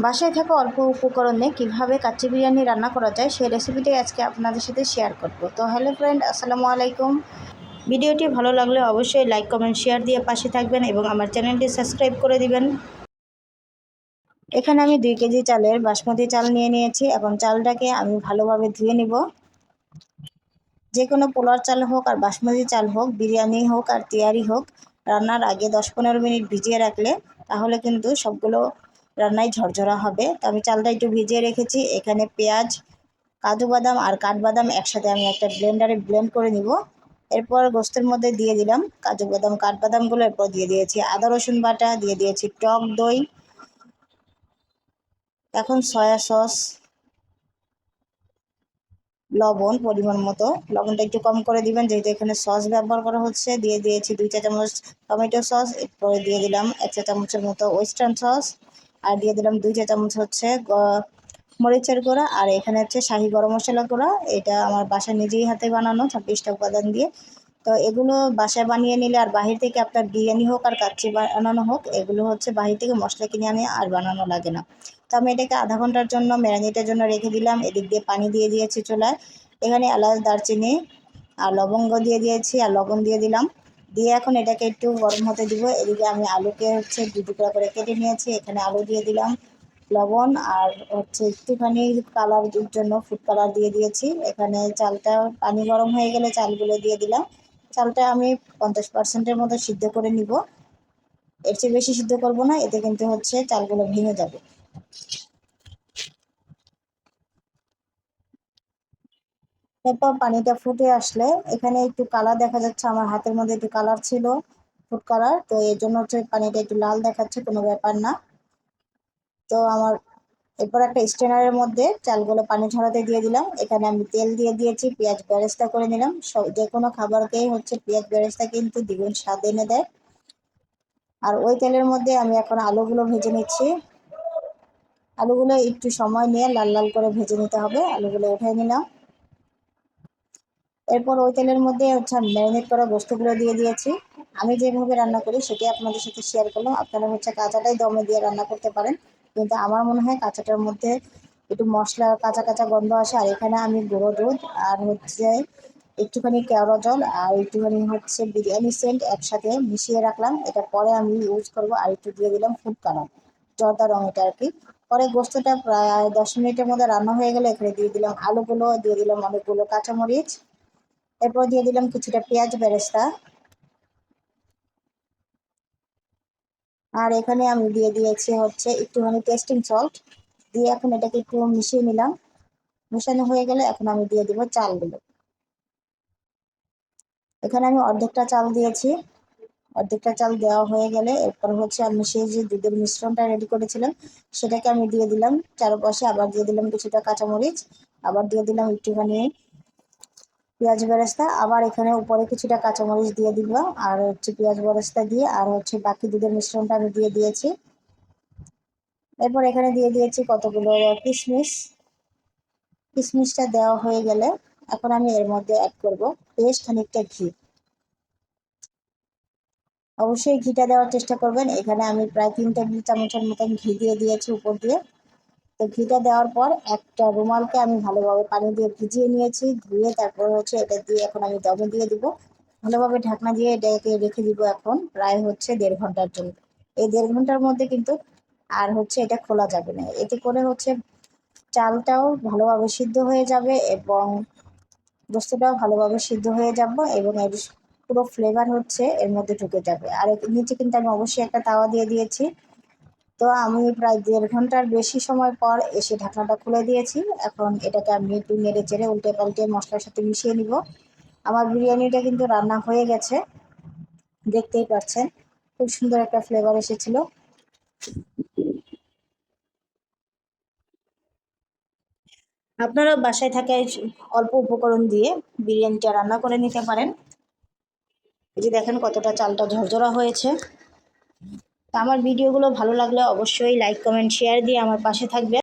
বাসায় থাকা অল্প উপকরণে কীভাবে কাচ্চি বিরিয়ানি রান্না করা যায় সেই রেসিপিটাই আজকে আপনাদের সাথে শেয়ার করব। তো হ্যালো ফ্রেন্ড আসসালামু আলাইকুম। ভিডিওটি ভালো লাগলে অবশ্যই লাইক কমেন্ট শেয়ার দিয়ে পাশে থাকবেন এবং আমার চ্যানেলটি সাবস্ক্রাইব করে দিবেন। এখানে আমি দুই কেজি চালের বাসমতি চাল নিয়ে নিয়েছি এখন চালটাকে আমি ভালোভাবে ধুয়ে নিব। যে কোনো পোলার চাল হোক আর বাসমতি চাল হোক, বিরিয়ানি হোক আর তিয়ারি হোক, রান্নার আগে দশ পনেরো মিনিট ভিজিয়ে রাখলে তাহলে কিন্তু সবগুলো রান্নায় ঝরঝরা হবে। তো আমি চালটা একটু ভিজিয়ে রেখেছি। এখানে পেঁয়াজ, কাজু বাদাম আর কাঠবাদাম একসাথে আমি একটা ব্লেন্ডারে ব্লেন্ড করে নিব। এরপর গোস্তের মধ্যে দিয়ে দিলাম কাজু বাদাম, কাঠবাদামগুলো এরপর দিয়ে দিয়েছি। আদা, রসুন বাটা দিয়ে দিয়েছি, টক দই, এখন সয়া সস, লবণ পরিমাণ মতো। লবণটা একটু কম করে দিবেন, যেহেতু এখানে সস ব্যবহার করা হচ্ছে। দিয়ে দিয়েছি দুই চা চামচ টমেটো সস, এরপরে দিয়ে দিলাম এক চা চামচের মতো ওয়েস্টার্ন সস। আর দিয়ে দিলাম দুই চা চামচ হচ্ছে মরিচের গুঁড়া, আর এখানে হচ্ছে শাহি গরম মশলা গুঁড়া, এটা আমার বাসা নিজেই হাতে বানানো ছাব্বিশটা উপাদান দিয়ে। তো এগুলো বাসায় বানিয়ে নিলে আর বাহির থেকে আপনার বিরিয়ানি হোক আর কাচ্চি বানানো হোক, এগুলো হচ্ছে বাহির থেকে মশলা কিনে আনে আর বানানো লাগে না। তো আমি এটাকে আধা ঘণ্টার জন্য ম্যারিনেটের জন্য রেখে দিলাম, এদিক দিয়ে পানি দিয়ে দিয়েছি চুলায়। এখানে এলাচ, দারচিনি আর লবঙ্গ দিয়ে দিয়েছি, আর লবণ দিয়ে দিলাম। দিয়ে এখন এটাকে একটু গরম হতে দিব। এদিকে আমি আলুকে হচ্ছে দু টুকরা করে কেটে নিয়েছি। এখানে আলু দিয়ে দিলাম লবণ আর হচ্ছে একটুখানি কালার জন্য ফুড কালার দিয়ে দিয়েছি। এখানে চালটা পানি গরম হয়ে গেলে চালগুলো দিয়ে দিলাম। চালটা আমি পঞ্চাশ পার্সেন্টের মতো সিদ্ধ করে নিব। এর চেয়ে বেশি সিদ্ধ করব না, এতে কিন্তু হচ্ছে চালগুলো ভেঙে যাবে। এরপর পানিটা ফুটে আসলে এখানে একটু কালার দেখা যাচ্ছে, আমার হাতের মধ্যে একটু কালার ছিল ফুড কালার তো এর জন্য হচ্ছে পানিটা একটু লাল দেখাচ্ছে, কোনো ব্যাপার না। তো আমার এরপর একটা স্টেনারের মধ্যে চালগুলো পানি ঝরাতে দিয়ে দিলাম, এখানে আমি তেল দিয়ে দিয়েছি, পেঁয়াজ বেরেস্তা করে নিলাম, সব যে কোনো খাবারকেই হচ্ছে পেঁয়াজ বেরেস্তা কিন্তু দ্বিগুণ স্বাদ এনে দেয়। আর ওই তেলের মধ্যে আমি এখন আলুগুলো ভেজে নিচ্ছি। আলুগুলো একটু সময় নিয়ে লাল লাল করে ভেজে নিতে হবে, আলুগুলো উঠে নিলাম। এরপর ওই তেলের মধ্যে হচ্ছে ম্যারিনেট করা গোস্তগুলো দিয়ে দিয়েছি। আমি যেভাবে রান্না করি সেটি আপনাদের সাথে শেয়ার করলাম। আপনারা হচ্ছে কাঁচাটাই দমে দিয়ে রান্না করতে পারেন। কিন্তু আমার মনে হয় কাঁচাটার মধ্যে একটু মশলা, কাঁচা কাঁচা গন্ধ আসে। আর এখানে আমি গুঁড়ো দুধ আর হচ্ছে একটুখানি কেওড়া জল আর একটুখানি হচ্ছে বিরিয়ানি সেন্ট একসাথে মিশিয়ে রাখলাম। এটা পরে আমি ইউজ করব। আর একটু দিয়ে দিলাম ফুড কালার জর্দা রং এটা আর কি পরে গোস্তটা প্রায় দশ মিনিটের মধ্যে রান্না হয়ে গেলে এখানে দিয়ে দিলাম আলুগুলো, দিয়ে দিলাম অনেকগুলো কাঁচামরিচ। এরপর দিয়ে দিলাম কিছুটা পেঁয়াজ বেরেস্তা। আর এখানে আমি দিয়ে দিয়েছি হচ্ছে একটুখানি টেস্টিং সল্ট দিয়ে এখন এটাকে একটু মিশিয়ে নিলাম। মিশানো হয়ে গেলে এখন আমি দিয়ে দিব চালগুলো। এখানে আমি অর্ধেকটা চাল দিয়েছি। অর্ধেকটা চাল দেওয়া হয়ে গেলে এরপর হচ্ছে আমি সেই যে দুধের মিশ্রণটা রেডি করেছিলাম, সেটাকে আমি দিয়ে দিলাম। চারপাশে আবার দিয়ে দিলাম কিছুটা কাঁচামরিচ। আবার দিয়ে দিলাম একটুখানি পেঁয়াজ বেরেস্তা, আবার এখানে উপরে কিছুটা কাঁচামরিচ দিয়ে দিব আর হচ্ছে পেঁয়াজ বেরেস্তা দিয়ে, আর হচ্ছে বাকি দুধের মিশ্রণটা আমি দিয়ে দিয়েছি। এরপর এখানে দিয়ে দিয়েছি কতগুলো কিশমিশ। কিশমিশটা দেওয়া হয়ে গেলে এখন আমি এর মধ্যে অ্যাড করব বেশ খানিকটা ঘি। অবশ্যই ঘিটা দেওয়ার চেষ্টা করবেন। এখানে আমি প্রায় তিন টেবিল চামচের মতন ঘি দিয়ে দিয়েছি উপর দিয়ে। তো ঘিটা দেওয়ার পর একটা রুমালকে আমি ভালোভাবে পানি দিয়ে ভিজিয়ে নিয়েছি, ধুয়ে তারপর হচ্ছে এটা দিয়ে এখন আমি দমে দিয়ে দিব। ভালোভাবে ঢাকনা দিয়ে এটাকে রেখে দিব এখন, প্রায় হচ্ছে দেড় ঘণ্টার জন্য। এই দেড় ঘণ্টার মধ্যে কিন্তু আর হচ্ছে এটা খোলা যাবে না। এতে করে হচ্ছে চালটাও ভালোভাবে সিদ্ধ হয়ে যাবে এবং গোস্তটাও ভালোভাবে সিদ্ধ হয়ে যাবে এবং এর পুরো ফ্লেভার হচ্ছে এর মধ্যে ঢুকে যাবে। আর নিচে কিন্তু আমি অবশ্যই একটা তাওয়া দিয়ে দিয়েছি। তো আমি প্রায় দেড় ঘণ্টার বেশি সময় পর এসে ঢাকনাটা খুলে দিয়েছি। এখন এটাকে আমি একটু নেড়ে চেড়ে উল্টে পাল্টে মশলার সাথে মিশিয়ে নিব। আমার বিরিয়ানিটা কিন্তু রান্না হয়ে গেছে। দেখতেই পাচ্ছেন, খুব সুন্দর একটা ফ্লেভার এসেছিল। আপনারা বাসায় থাকা অল্প উপকরণ দিয়ে বিরিয়ানিটা রান্না করে নিতে পারেন। এই যে দেখেন কতটা চালটা ঝরঝরা হয়েছে। আমার ভিডিওগুলো ভালো লাগলে অবশ্যই লাইক কমেন্ট শেয়ার দিয়ে আমার পাশে থাকবে।